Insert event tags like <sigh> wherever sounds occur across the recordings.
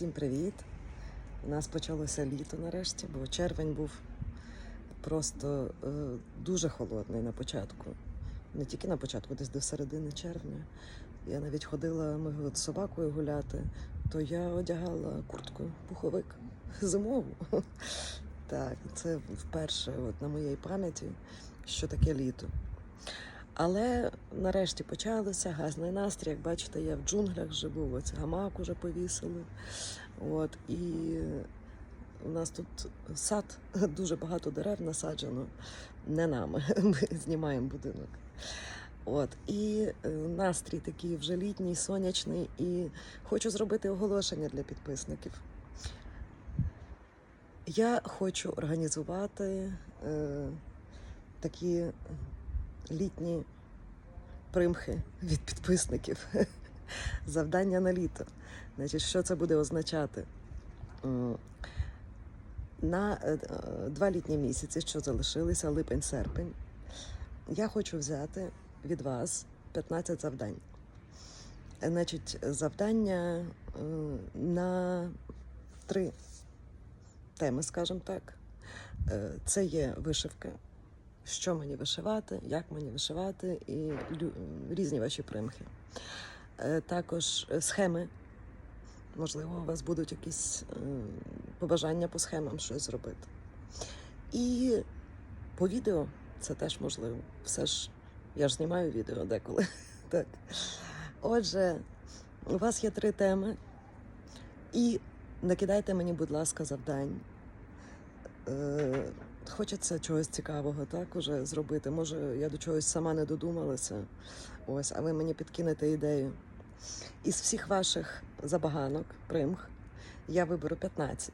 Всім привіт! У нас почалося літо нарешті, бо червень був просто е, дуже холодний на початку. Не тільки на початку, десь до середини червня. Я навіть ходила ми з собакою гуляти, то я одягала куртку, пуховик <laughs> зимову. Так, це вперше от, на моїй пам'яті, що таке літо. Але нарешті почалося газний настрій. Як бачите, я в джунглях живу, ось гамак уже повісили. От, і у нас тут сад, <laughs> дуже багато дерев насаджено не нами. <laughs> Ми знімаємо будинок. От, і е, настрій такий вже літній, сонячний, і хочу зробити оголошення для підписників. Я хочу організувати е, такі літні примхи від підписників. <laughs> Завдання на літо. Значить, що це буде означати? На е, е, два літні місяці, що залишилися, липень-серпень, я хочу взяти від вас 15 завдань. Значить, завдання е, на три теми, скажімо так. Це є вишивка, що мені вишивати, як мені вишивати, і різні ваші примхи. Е, Також е, схеми. Можливо, у вас будуть якісь е, побажання по схемам щось зробити. І по відео це теж можливо. Все ж я ж знімаю відео деколи. <laughs> так. Отже, у вас є три теми. І накидайте мені, будь ласка, завдань. Хочеться чогось цікавого, так, уже зробити. Може, я до чогось сама не додумалася. Ось, а ви мені підкинете ідею. Із всіх ваших забаганок, примх, я виберу 15.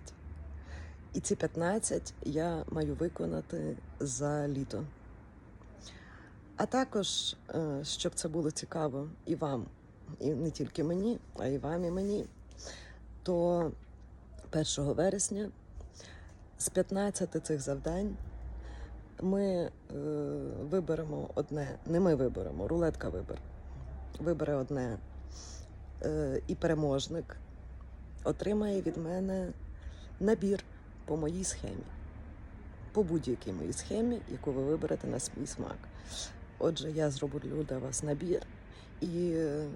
І ці 15 я маю виконати за літо. А також, е, щоб це було цікаво і вам, і не тільки мені, а й вам, і мені, то 1 вересня з 15 цих завдань ми е, виберемо одне, не ми виберемо, рулетка вибере. Вибере одне е, і переможник отримає від мене набір по моїй схемі. По будь-якій моїй схемі, яку ви виберете на свій смак. Отже, я зроблю для вас набір і е,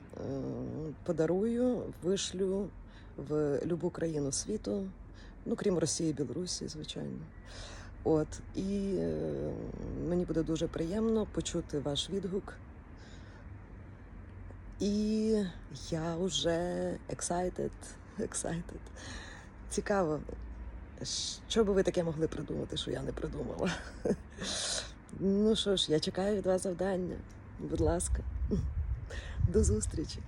подарую, вишлю в любу країну світу, ну крім Росії і Білорусі, звичайно. От і е, мені буде дуже приємно почути ваш відгук. І я вже excited, <laughs> excited. Цікаво, що би ви таке могли придумати, що я не придумала. <laughs> Ну що ж, я чекаю від вас завдання. Будь ласка, до зустрічі.